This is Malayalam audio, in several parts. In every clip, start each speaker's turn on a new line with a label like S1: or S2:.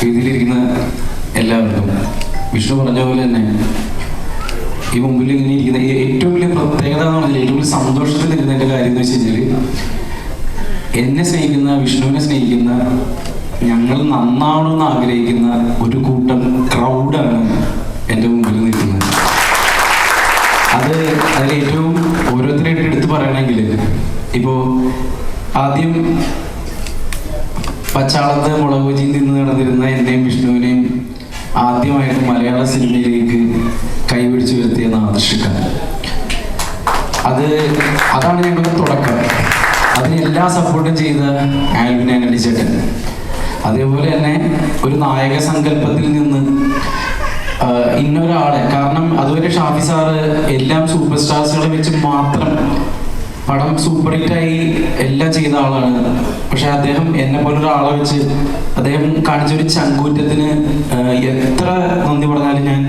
S1: വേദിയിലിരിക്കുന്ന എല്ലാവർക്കും വിഷ്ണു പറഞ്ഞ പോലെ തന്നെ ഈ മുമ്പിൽ ഇങ്ങനെ ഇരിക്കുന്ന ഏറ്റവും വലിയ പ്രത്യേകത എന്ന് പറഞ്ഞാൽ ഏറ്റവും വലിയ സന്തോഷത്തിൽ നിൽക്കുന്നതിന്റെ കാര്യം എന്ന് വെച്ച് കഴിഞ്ഞാൽ എന്നെ സ്നേഹിക്കുന്ന വിഷ്ണുവിനെ സ്നേഹിക്കുന്ന ഞങ്ങൾ നന്നാവണമെന്ന് ആഗ്രഹിക്കുന്ന ഒരു കൂട്ടം ക്രൗഡാണ് എന്റെ മുമ്പിൽ നിൽക്കുന്നത്. അത് അതിൽ ഏറ്റവും ഓരോരുത്തരായിട്ട് എടുത്ത് പറയണമെങ്കിൽ ഇപ്പോൾ ആദ്യം പച്ചാളത്ത് മുളക് ബജി നിന്ന് നടന്നിരുന്ന എന്നെയും വിഷ്ണുവിനെയും ആദ്യമായിട്ട് മലയാള സിനിമയിലേക്ക് കൈപിടിച്ചു വരുത്തിയ നാദൃഷിക്കാൻ അത് അതാണ് ഞങ്ങളുടെ തുടക്കം. അതിന് എല്ലാ സപ്പോർട്ടും ചെയ്ത ആൽവിൻ ആന്റണി ചേട്ടൻ. അതേപോലെ തന്നെ ഒരു നായക സങ്കല്പത്തിൽ നിന്ന് ഇന്നൊരാളെ കാരണം അതുവരെ ഷാഫി സാറ് എല്ലാം സൂപ്പർ സ്റ്റാർസുകളെ വെച്ച് മാത്രം പടം സൂപ്പർ ആയി എല്ലാം ചെയ്യുന്ന ആളാണ്. പക്ഷെ അദ്ദേഹം എന്നെ പോലെ ഒരാളെ വെച്ച് അദ്ദേഹം കാണിച്ച ഒരു ചങ്കൂറ്റത്തിന് എത്ര നന്ദി പറഞ്ഞാലും ഞാൻ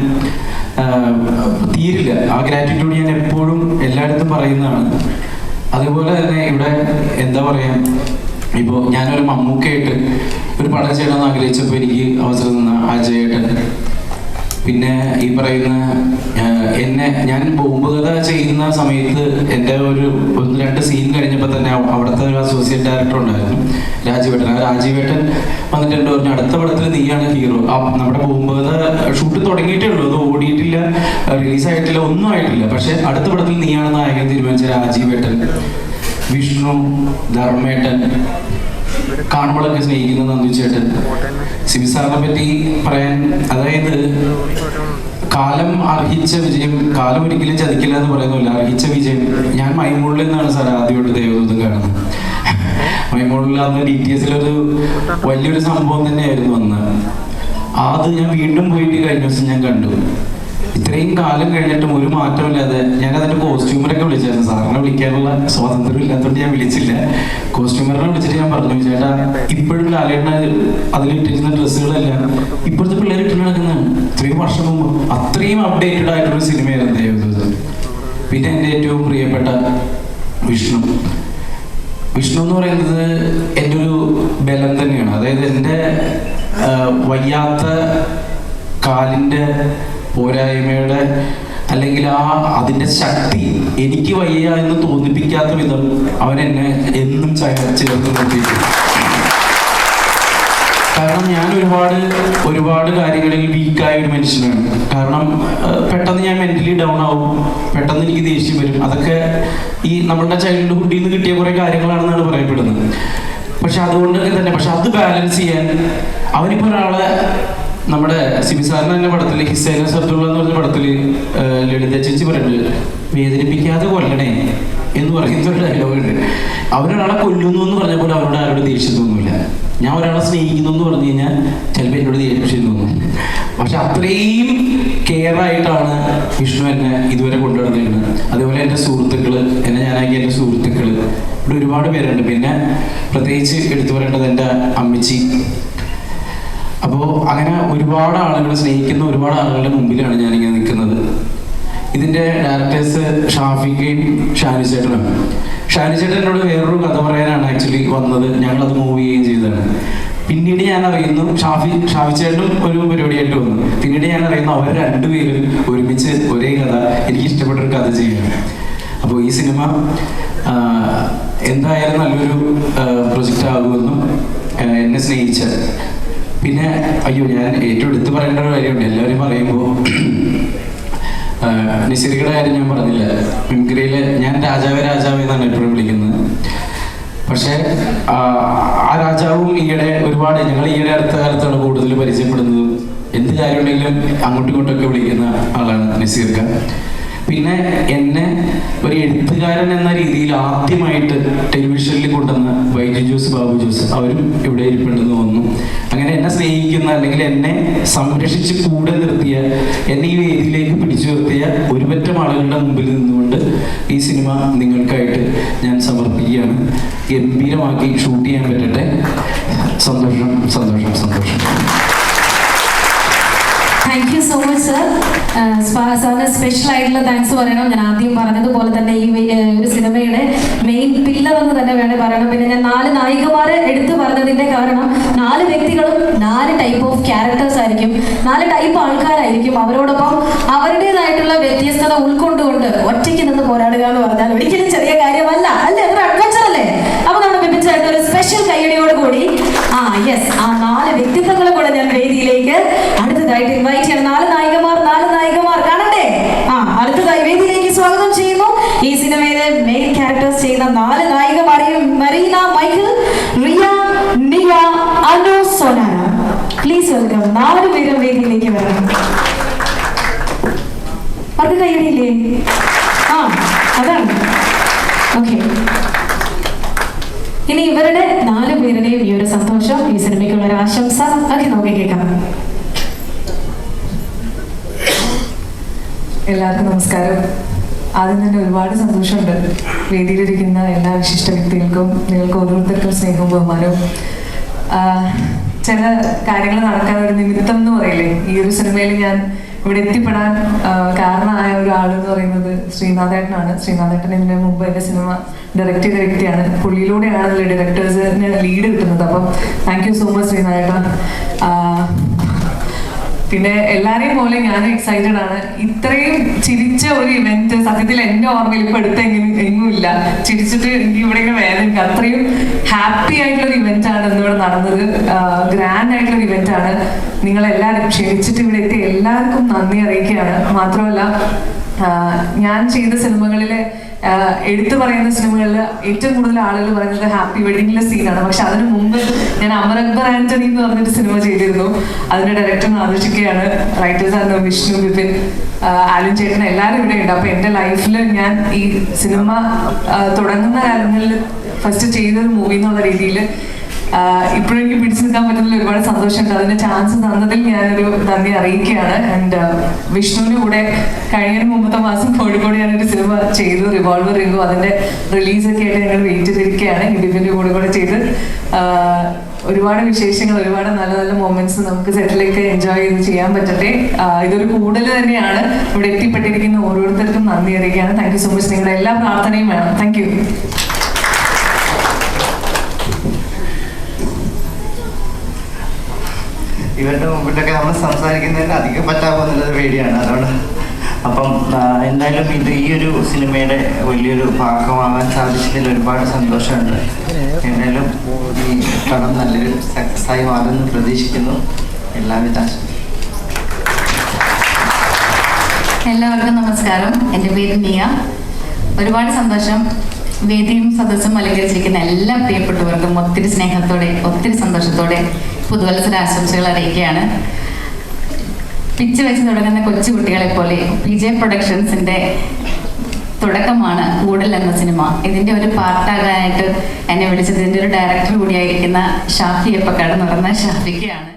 S1: തീരില്ല. ആ ഗ്രാറ്റിറ്റ്യൂഡ് ഞാൻ എപ്പോഴും എല്ലായിടത്തും പറയുന്നതാണ്. അതുപോലെ തന്നെ ഇവിടെ എന്താ പറയാ ഇപ്പോൾ ഞാനൊരു മമ്മൂക്കയായിട്ട് ഒരു പടം ചെയ്യണമെന്ന് ആഗ്രഹിച്ചപ്പോൾ എനിക്ക് അവസരം തന്ന അജയേട്ടൻ പിന്നെ ഈ പറയുന്ന എന്നെ ഞാൻ ബോംബ് കഥ ചെയ്യുന്ന സമയത്ത് എന്റെ ഒരു ഒന്ന് രണ്ട് സീൻ കഴിഞ്ഞപ്പോൾ തന്നെ അവ- അവിടുത്തെ ഒരു അസോസിയേറ്റ് ഡയറക്ടർ ഉണ്ടായിരുന്നു രാജീവേട്ടൻ. ആ രാജീവേട്ടൻ വന്നിട്ട് എന്നോട് പറഞ്ഞു അടുത്ത പടത്തിൽ നീയാണ് ഹീറോ ആ നമ്മുടെ ബോംബ് കഥ ഷൂട്ട് തുടങ്ങിയിട്ടേ ഉള്ളൂ. അത് ഓടിയിട്ടില്ല റിലീസ് ആയിട്ടില്ല ഒന്നും ആയിട്ടില്ല. പക്ഷെ അടുത്ത പടത്തിൽ നീയാണ് നായകൻ തീരുമാനിച്ച രാജീവേട്ടൻ വിഷ്ണു ധർമ്മേട്ടൻ കാണുമ്പോഴൊക്കെ സ്നേഹിക്കുന്ന നന്ദി ചേട്ടൻ. സിബി സാറിനെ പറ്റി പറയാൻ അതായത് കാലം അർഹിച്ച വിജയം കാലം ഒരിക്കലും ചതിക്കില്ല എന്ന് പറയുന്നില്ല. അർഹിച്ച വിജയം. ഞാൻ മൈമൂളിൽ നിന്നാണ് സാർ ആദ്യമായിട്ട് ദേവദൂതം കാണുന്നത്. മൈമൂളിൽ അന്ന് ഡി ടി എസിലൊരു വലിയൊരു സംഭവം തന്നെയായിരുന്നു അന്ന്. അത് ഞാൻ വീണ്ടും പോയിട്ട് കഴിഞ്ഞ ദിവസം ഞാൻ കണ്ടു. ഇത്രയും കാലം കഴിഞ്ഞിട്ടും ഒരു മാറ്റമില്ലാതെ ഞാൻ അതിന്റെ കോസ്റ്റ്യൂമറൊക്കെ വിളിച്ചായിരുന്നു. സാറിനെ വിളിക്കാനുള്ള സ്വാതന്ത്ര്യം ഇല്ലാത്തതുകൊണ്ട് ഞാൻ വിളിച്ചില്ല. കോസ്റ്റ്യൂമറിനെ വിളിച്ചിട്ട് ഞാൻ പറഞ്ഞു ചേട്ടാ ഇപ്പോഴും കാലഘട്ടം അതിലിട്ടിരുന്ന ഡ്രസ്സുകളെല്ലാം ഇപ്പോഴത്തെ പിള്ളേർ ഇട്ട് നടക്കുന്നതാണ് ഇത്രയും വർഷം മുമ്പ് അത്രയും അപ്ഡേറ്റഡ് ആയിട്ടുള്ള സിനിമയായിരുന്നു ദേവദൂത് പിന്നെ എന്റെ ഏറ്റവും പ്രിയപ്പെട്ട വിഷ്ണു. വിഷ്ണു എന്ന് പറയുന്നത് എന്റെ ഒരു ബലം തന്നെയാണ്. അതായത് എന്റെ വയ്യാത്ത കാലിന്റെ പോരായ്മയുടെ അല്ലെങ്കിൽ ആ അതിന്റെ ശക്തി എനിക്ക് വയ്യ എന്ന് തോന്നിപ്പിക്കാത്ത വിധം അവൻ എന്നെ ചേർത്ത് നിർത്തിയിരിക്കും കാരണം ഞാൻ ഒരുപാട് ഒരുപാട് കാര്യങ്ങളിൽ വീക്കായ ഒരു മനുഷ്യനാണ്. കാരണം പെട്ടെന്ന് ഞാൻ മെന്റലി ഡൗൺ ആവും. പെട്ടെന്ന് എനിക്ക് ദേഷ്യം വരും. അതൊക്കെ ഈ നമ്മളുടെ ചൈൽഡ്ഹുഡിൽ നിന്ന് കിട്ടിയ കുറേ കാര്യങ്ങളാണെന്നാണ് പറയപ്പെടുന്നത്. പക്ഷെ അതുകൊണ്ടൊക്കെ തന്നെ പക്ഷെ അത് ബാലൻസ് ചെയ്യാൻ അവനിപ്പോ ഒരാളെ നമ്മുടെ സിബി സാറിന് തന്നെ പടത്തിൽ ഹിസൈന സബ്ദുള്ള എന്ന് പറഞ്ഞ പടത്തിൽ ലളിത ചേച്ചി പറയുന്നത് വേദനിപ്പിക്കാതെ കൊല്ലണേ എന്ന് പറയുന്ന ഒരു ഡയലോഗുണ്ട് അവരൊരാളെ കൊല്ലുന്നു എന്ന് പറഞ്ഞപ്പോൾ അവരോട് ആരോട് ദേഷ്യം തോന്നില്ല ഞാൻ ഒരാളെ സ്നേഹിക്കുന്നു എന്ന് പറഞ്ഞു കഴിഞ്ഞാൽ ചിലപ്പോൾ എന്നോട് ദേഷ്യം തോന്നും. പക്ഷെ അത്രയും കെയർ ആയിട്ടാണ് വിഷ്ണു എന്നെ ഇതുവരെ കൊണ്ടുവന്നിരുന്നത് അതേപോലെ എന്റെ സുഹൃത്തുക്കൾ എന്നെ ഞാനാക്കിയ എന്റെ സുഹൃത്തുക്കൾ ഇവിടെ ഒരുപാട് പേരുണ്ട്. പിന്നെ പ്രത്യേകിച്ച് എടുത്തു പറയേണ്ടത് എന്റെ അമ്മച്ചി. അപ്പോൾ അങ്ങനെ ഒരുപാട് ആളുകളെ സ്നേഹിക്കുന്ന ഒരുപാട് ആളുകളുടെ മുമ്പിലാണ് ഞാനിങ്ങനെ നിൽക്കുന്നത്. ഇതിന്റെ ഡയറക്ടേഴ്സ് ഷാഫിക്കയും ഷാനി ചേട്ടനും ഷാനി ചേട്ടനോട് വേറൊരു കഥ പറയാനാണ് ആക്ച്വലി വന്നത്. ഞങ്ങളത് മൂവ് ചെയ്യുകയും ചെയ്തതാണ്. പിന്നീട് ഞാൻ അറിയുന്നു ഷാഫി ഷാഫി ചേട്ടനും ഒരു പരിപാടിയായിട്ട് വന്നു. പിന്നീട് ഞാൻ അറിയുന്നു അവർ രണ്ടുപേരും ഒരുമിച്ച് ഒരേ കഥ എനിക്ക് ഇഷ്ടപ്പെട്ട ഒരു കഥ ചെയ്യുകയാണ്. അപ്പോൾ ഈ സിനിമ എന്തായാലും നല്ലൊരു പ്രൊജക്റ്റ് ആകുമെന്നും എന്നെ സ്നേഹിച്ച പിന്നെ അയ്യോ ഞാൻ ഏറ്റവും എടുത്തു പറയേണ്ട ഒരു കാര്യമുണ്ട്. എല്ലാവരും പറയുമ്പോൾ നിസരികളുടെ കാര്യം ഞാൻ പറഞ്ഞില്ല. മിമിക്രിയിൽ ഞാൻ രാജാവ് രാജാവ് എന്നാണ് എപ്പോഴും വിളിക്കുന്നത്. പക്ഷേ ആ, രാജാവും ഈയിടെ ഒരുപാട് ഞങ്ങൾ ഈയിടെ അടുത്ത കാലത്താണ് കൂടുതൽ പരിചയപ്പെടുന്നതും. എന്ത് കാര്യമുണ്ടെങ്കിലും അങ്ങോട്ടും ഇങ്ങോട്ടൊക്കെ വിളിക്കുന്ന ആളാണ് നസീർക്ക പിന്നെ എന്നെ ഒരു എഴുത്തുകാരൻ എന്ന രീതിയിൽ ആദ്യമായിട്ട് ടെലിവിഷനിൽ കൊണ്ടുവന്ന വൈജു ജോസ് ബാബു ജോസ്. അവരും ഇവിടെ ഇരിപ്പുണ്ടെന്ന് തോന്നുന്നു. അങ്ങനെ എന്നെ സ്നേഹിക്കുന്ന അല്ലെങ്കിൽ എന്നെ സംരക്ഷിച്ച് കൂടെ നിർത്തിയ എന്നെ ഈ വേദിയിലേക്ക് പിടിച്ചു നിർത്തിയ ഒരുപറ്റം ആളുകളുടെ മുമ്പിൽ നിന്നുകൊണ്ട് ഈ സിനിമ നിങ്ങൾക്കായിട്ട് ഞാൻ സമർപ്പിക്കുകയാണ്. ഗംഭീരമാക്കി ഷൂട്ട് ചെയ്യാൻ പറ്റട്ടെ. സന്തോഷം സന്തോഷം സന്തോഷം.
S2: താങ്ക് യു സോ മച്ച് സാറിന് സ്പെഷ്യൽ ആയിട്ടുള്ള താങ്ക്സ് പറയണം? ഞാൻ ആദ്യം പറഞ്ഞതുപോലെ തന്നെ ഈ ഒരു സിനിമയുടെ മെയിൻ പില്ലർ എന്ന് തന്നെ വേണേൽ പറയണം. പിന്നെ ഞാൻ നാല് നായികമാരെ എടുത്തു പറഞ്ഞതിന്റെ കാരണം നാല് വ്യക്തികളും നാല് ടൈപ്പ് ഓഫ് ക്യാരക്ടേഴ്സ് ആയിരിക്കും. നാല് ടൈപ്പ് ആൾക്കാരായിരിക്കും. അവരോടൊപ്പം അവരുടേതായിട്ടുള്ള വ്യത്യസ്തത ഉൾക്കൊണ്ടുകൊണ്ട് ഒറ്റയ്ക്ക് നിന്ന് പോരാടുക എന്ന് പറഞ്ഞാൽ ഒരിക്കലും ചെറിയ കാര്യമല്ല. അല്ലേ? ഒരു അഡ്വഞ്ചർ അല്ലേ? അപ്പൊ നമ്മുടെ ബിബിച്ചായിട്ട് ഒരു സ്പെഷ്യൽ കൈയടിയോട് കൂടി ആ യെസ് ആ നാല് വേദിയിലേക്ക് അടുത്തതായിട്ട് ഇൻവൈറ്റ് ചെയ്യണം. നാല് നായികമാർ നാല് നായികമാർ കാണണ്ടേ? ആ അടുത്തതായി വേദിയിലേക്ക് സ്വാഗതം ചെയ്യുന്നു. ഈ സിനിമയിലെ മെയിൻ ക്യാരക്ടേഴ്സ് ചെയ്യുന്ന നാല് നായികമാരെയും മെറീന മൈക്കിൾ റിയ നിയ അനു സോനാന. പ്ലീസ് വെൽക്കം നാല് പേരും വേദിയിലേക്ക് വരണം. അവർക്ക് കയ്യടിയില്ലേ ആ അതാണ്. ഓക്കെ ഇനി ഇവരുടെ നാല് പേരുടെയും ഈ ഒരു സന്തോഷം ഈ സിനിമയ്ക്കുള്ള ഒരു ആശംസ. ഒക്കെ നമുക്ക് കേൾക്കാം.
S3: എല്ലാവർക്കും നമസ്കാരം. ആദ്യം തന്നെ ഒരുപാട് സന്തോഷമുണ്ട്. വേദിയിലിരിക്കുന്ന എല്ലാ വിശിഷ്ട വ്യക്തികൾക്കും നിങ്ങൾക്ക് ഓരോരുത്തർക്കും സ്നേഹവും ബഹുമാനവും. ചില കാര്യങ്ങൾ നടക്കാൻ ഒരു നിമിത്തം എന്ന് പറയില്ലേ? ഈ ഒരു സിനിമയിൽ ഞാൻ ഇവിടെ എത്തിപ്പെടാൻ കാരണമായ ഒരാൾ എന്ന് പറയുന്നത് ശ്രീനാഥേട്ടനാണ്. ശ്രീനാഥേട്ടൻ ഇതിന് മുമ്പ് എന്റെ സിനിമ ഡയറക്റ്റ് ചെയ്ത വ്യക്തിയാണ്. പുള്ളിയിലൂടെയാണ് അതിൽ ഡയറക്ടേഴ്സിന് ലീഡ് കിട്ടുന്നത്. അപ്പം താങ്ക് യു സോ മച്ച് ശ്രീനാഥേട്ടൻ. പിന്നെ എല്ലാരെയും പോലെ ഞാൻ എക്സൈറ്റഡ് ആണ്. ഇത്രയും ചിരിച്ച ഒരു ഇവന്റ് സത്യത്തിൽ എന്റെ ഓർമ്മയിൽ ഇപ്പൊ എടുത്തെങ്കിലും എങ്ങും എങ്ങുമില്ല ചിരിച്ചിട്ട് എനിക്ക് ഇവിടെ വേദന അത്രയും ഹാപ്പി ആയിട്ടുള്ള ഒരു ഇവന്റ് ആണ് ഇന്നിവിടെ നടന്നത്. ഗ്രാൻഡ് ആയിട്ടുള്ള ഒരു ഇവന്റ് ആണ്. നിങ്ങൾ എല്ലാവരും ക്ഷണിച്ചിട്ട് ഇവിടെ എത്തി എല്ലാവർക്കും നന്ദി അറിയിക്കുകയാണ്. മാത്രമല്ല ഞാൻ ചെയ്ത സിനിമകളിലെ എടുത്തു പറയുന്ന സിനിമകളിൽ ഏറ്റവും കൂടുതൽ ആളുകൾ പറയുന്നത് ഹാപ്പി വെഡിങ്ങിലെ സീനാണ്. പക്ഷെ അതിനു മുമ്പ് ഞാൻ അമർ അക്ബർ ആന്റണി എന്ന് പറഞ്ഞൊരു സിനിമ ചെയ്തിരുന്നു. അതിന്റെ ഡയറക്ടർ ആദർശിക്കുകയാണ്. റൈറ്റേഴ്സ് ആണ് വിഷ്ണു വിപിൻ ആലുൻ ചേട്ടൻ എല്ലാവരും ഇവിടെ ഉണ്ട്. അപ്പൊ എന്റെ ലൈഫിൽ ഞാൻ ഈ സിനിമ തുടങ്ങുന്ന കാലങ്ങളിൽ ഫസ്റ്റ് ചെയ്തൊരു മൂവി എന്നുള്ള രീതിയിൽ ഇപ്പോഴും എനിക്ക് പിടിച്ചു നിൽക്കാൻ പറ്റുന്നതിൽ ഒരുപാട് സന്തോഷമുണ്ട്. അതിന് ചാൻസ് തന്നതിൽ ഞാനൊരു നന്ദി അറിയിക്കുകയാണ്. ആൻഡ് വിഷ്ണുവിന്റെ കൂടെ കഴിഞ്ഞ മുമ്പത്തെ മാസം കോഴിക്കോട് ഞാനൊരു സിനിമ ചെയ്തു. റിവോൾവർ റിംഗു അതിന്റെ റിലീസൊക്കെ ആയിട്ട് ഞങ്ങൾ വെയിറ്റ് ചെയ്തിരിക്കുകയാണ്. ഇതിന്റെ കൂടെ കൂടെ ചെയ്ത്. ഒരുപാട് വിശേഷങ്ങൾ ഒരുപാട് നല്ല നല്ല മൊമെന്റ്സ് നമുക്ക് സെറ്റിലേക്ക് എൻജോയ് ചെയ്ത് ചെയ്യാൻ പറ്റട്ടെ. ഇതൊരു കൂടുതൽ തന്നെയാണ്. ഇവിടെ എത്തിപ്പെട്ടിരിക്കുന്ന ഓരോരുത്തർക്കും നന്ദി അറിയിക്കുകയാണ്. താങ്ക് യു സോ മച്ച് നിങ്ങളുടെ എല്ലാ പ്രാർത്ഥനയും വേണം. താങ്ക് യു
S4: ഇവരുടെ മുമ്പിലൊക്കെ നമ്മൾ സംസാരിക്കുന്നതിന് അധികം പറ്റാമോ എന്നുള്ളത് പേടിയാണ്. അതുകൊണ്ട് അപ്പം എന്തായാലും ഇത് ഈ ഒരു സിനിമയുടെ വലിയൊരു ഭാഗമാകാൻ സാധിച്ചതിൽ ഒരുപാട് സന്തോഷമുണ്ട്. എന്തായാലും ഈ പടം നല്ലൊരു സക്സസ് ആയി മാറുമെന്ന് പ്രതീക്ഷിക്കുന്നു. എല്ലാവിധ
S5: എല്ലാവർക്കും നമസ്കാരം. എന്റെ പേര് നിയ ഒരുപാട് സന്തോഷം. വേദിയും സദസ്സും അലങ്കരിച്ചിരിക്കുന്ന എല്ലാ പ്രിയപ്പെട്ടവർക്കും ഒത്തിരി സ്നേഹത്തോടെ ഒത്തിരി സന്തോഷത്തോടെ പുതുവത്സര ആശംസകൾ അറിയിക്കുകയാണ്. പിച്ച് വെച്ച് തുടങ്ങുന്ന കൊച്ചുകുട്ടികളെ പോലെ വിജയ് പ്രൊഡക്ഷൻസിന്റെ തുടക്കമാണ് കൂടൽ എന്ന സിനിമ. ഇതിന്റെ ഒരു പാർട്ടാകാനായിട്ട് എന്നെ വിളിച്ചത്. ഇതിന്റെ ഒരു ഡയറക്ടർ കൂടിയായിരിക്കുന്ന ഷാഫി എപ്പക്കാട് എന്ന് പറയുന്ന ഷാഫിക്കയാണ്